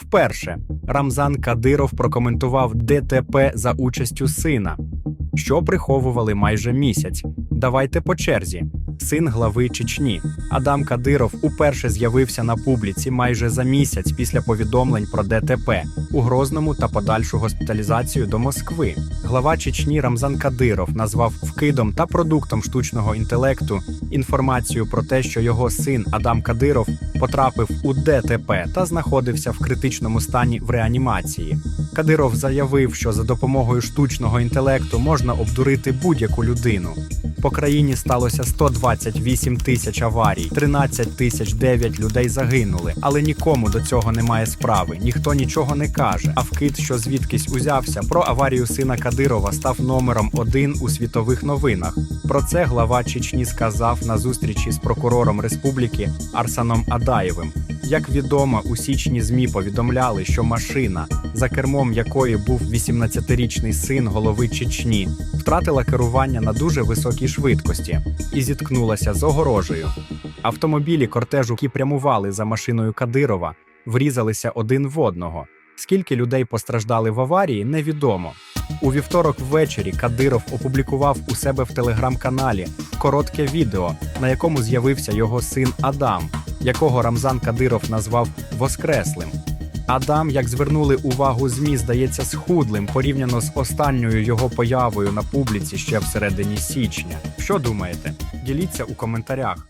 Вперше Рамзан Кадиров прокоментував ДТП за участю сина, що приховували майже місяць. Давайте по черзі. Син глави Чечні Адам Кадиров уперше з'явився на публіці майже за місяць після повідомлень про ДТП у Грозному та подальшу госпіталізацію до Москви. Глава Чечні Рамзан Кадиров назвав вкидом та продуктом штучного інтелекту інформацію про те, що його син Адам Кадиров потрапив у ДТП та знаходився в критичному стані в реанімації. Кадиров заявив, що за допомогою штучного інтелекту можна обдурити будь-яку людину. По країні сталося 128 тисяч аварій, 13 тисяч 9 людей загинули, але нікому до цього немає справи, ніхто нічого не. А вкид, що звідкись узявся, про аварію сина Кадирова став номером один у світових новинах. Про це глава Чечні сказав на зустрічі з прокурором республіки Арсаном Адаєвим. Як відомо, у січні змі повідомляли, що машина, за кермом якої був 18-річний син голови Чечні, втратила керування на дуже високій швидкості і зіткнулася з огорожею. Автомобілі кортежу, які прямували за машиною Кадирова, врізалися один в одного. Скільки людей постраждали в аварії, невідомо. У вівторок ввечері Кадиров опублікував у себе в телеграм-каналі коротке відео, на якому з'явився його син Адам, якого Рамзан Кадиров назвав Воскреслим. Адам, як звернули увагу ЗМІ, здається схудлим порівняно з останньою його появою на публіці ще всередині січня. Що думаєте? Діліться у коментарях.